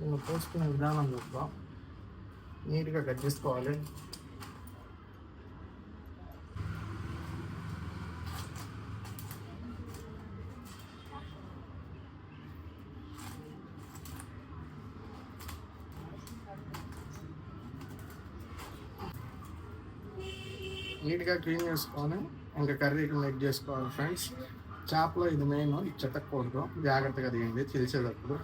నేను పోసుకునే విధానం చూద్దాం నీట్గా కట్ చేసుకోవాలి. నీట్గా క్లీన్ చేసుకొని ఇంకా కర్రీకి మేక్ చేసుకోవాలి ఫ్రెండ్స్ చేపలో ఇది మెయిన్ ఇది చెత్తకూడదు జాగ్రత్తగా దిగింది తెలిసేటప్పుడు.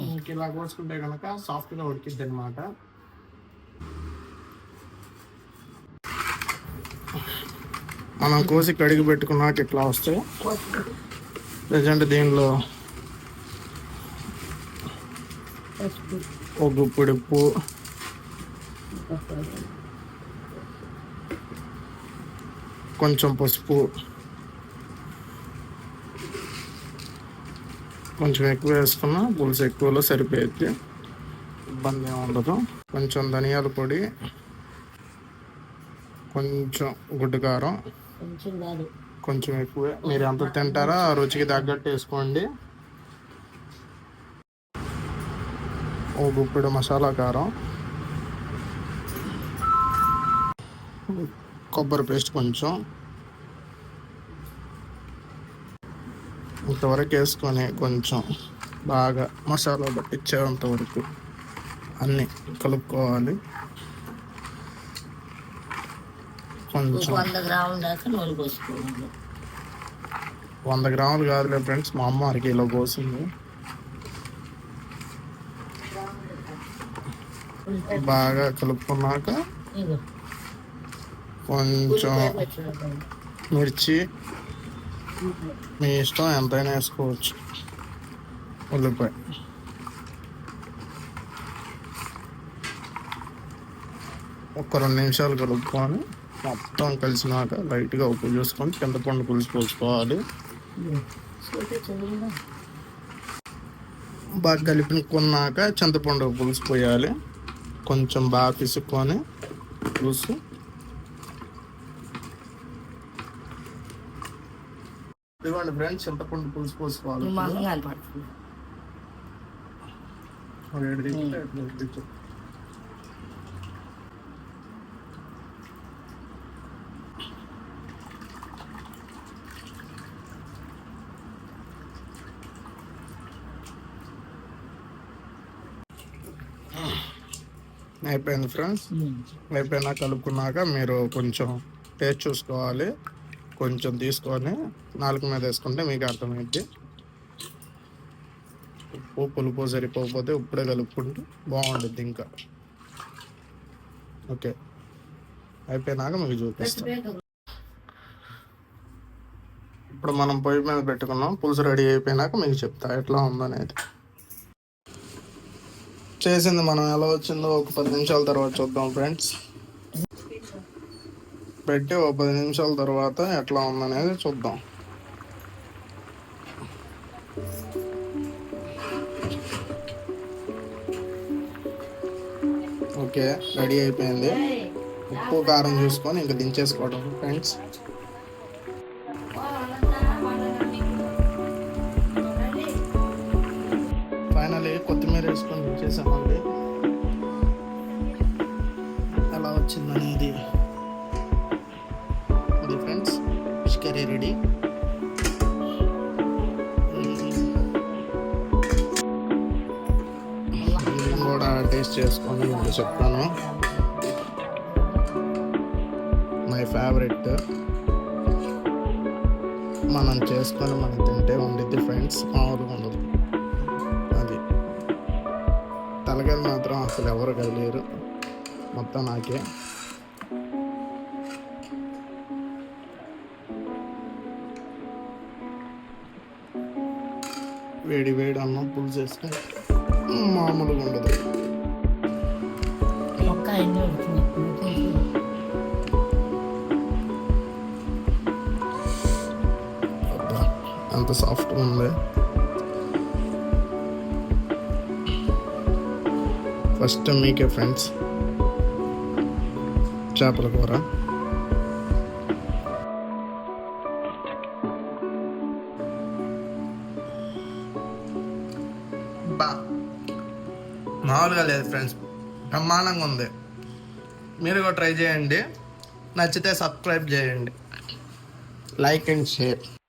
మనకి ఇలా కోసుకుంటే కనుక సాఫ్ట్గా ఉడికిద్ది అనమాట మనం కోసి కడిగి పెట్టుకున్నాక ఇట్లా వస్తాయి ప్రజెంట్ దీనిలో ఒక గుప్పుడు ఉప్పు కొంచెం పసుపు కొంచెం ఎక్కువ వేసుకున్నా పులుసు ఎక్కువలో సరిపోయింది. ఇబ్బంది ఏమి ఉండదు. కొంచెం ధనియాల పొడి కొంచెం గుడ్డు కారం కొంచెం ఎక్కువే. మీరు ఎంత తింటారో ఆ రుచికి తగ్గట్టు వేసుకోండి. ఓ గుప్పెడు మసాలా కారం కొబ్బరి పేస్ట్ కొంచెం ఇంతవరకు వేసుకొని కొంచెం బాగా మసాలా పట్టించేంత వరకు అన్నీ కలుపుకోవాలి. కొంచెం వంద గ్రాముల దాకా నూనె పోసుకోవాలి. వంద గ్రాములు కాదులే ఫ్రెండ్స్ మా అమ్మ కిలో పోసింది. బాగా కలుపుకున్నాక కొంచెం. మిర్చి మీ ఇష్టం ఎంతైనా వేసుకోవచ్చు. ఉల్లిపాయ. ఒక రెండు నిమిషాలు కలుపుకొని మొత్తం కలిసినాక లైట్గా ఉప్పు చూసుకొని చింతపండు పులుసు పోసుకోవాలి. బాగా కలిపినుకున్నాక చింతపండు పులుసు పోయాలి. కొంచెం బాగా పిసుక్కొని పులుసు ఇదిగోండి ఫ్రెండ్స్ చింతపండు పులుసు పోసుకోవాలి. అయిపోయింది ఫ్రెండ్స్. అయిపోయినా కలుపుకున్నాక మీరు కొంచెం టేస్ట్ చూసుకోవాలి. కొంచెం తీసుకొని నాలుగు మీద వేసుకుంటే మీకు అర్థమైంది ఉప్పు పులుపు సరిపోకపోతే ఇప్పుడే కలుపుకుంటే బాగుంటుంది ఇంకా. ఓకే. అయిపోయినాక మీకు చూపిస్తాం. ఇప్పుడు మనం పొయ్యి మీద పెట్టుకున్నాం. పులుసు రెడీ అయిపోయినాక మీకు చెప్తా ఎట్లా ఉందనేది. చేసింది మనం ఎలా వచ్చిందో ఒక పది నిమిషాల తర్వాత చూద్దాం ఫ్రెండ్స్. పెట్టి ఒక పది నిమిషాల తర్వాత ఎట్లా ఉందనేది చూద్దాం. ఓకే రెడీ అయిపోయింది. ఉప్పు కారం చూసుకొని ఇంకా దించేసుకోవడం ఫ్రెండ్స్. ఫైనల్లీ కొత్తిమీర వేసుకొని దించేసామండి. ఫిష్ కూడా టేస్ట్ చేసుకొని ఇప్పుడు చెప్తాను. మై ఫేవరెట్ మనం చేసుకొని మనం తింటే ఉండిద్ది ఫ్రెండ్స్ మామూలుగా ఉండదు. అది. తలకాయలు మాత్రం అసలు ఎవరు కదిలేరు. మొత్తం నాకే. వేడి వేడి అన్నం పులుసు వేస్తే మామూలుగా ఉండదు. మొక్క ఎన్ని ఉడుతుంది అబ్బా, ఎంత సాఫ్ట్గా ఉంది. ఫస్ట్ మీకే ఫ్రెండ్స్ చేపల కూర. బా. మామూలుగా లేదు ఫ్రెండ్స్. బ్రహ్మాండంగా ఉంది. మీరు కూడా ట్రై చేయండి. నచ్చితే సబ్స్క్రైబ్ చేయండి. Like and share.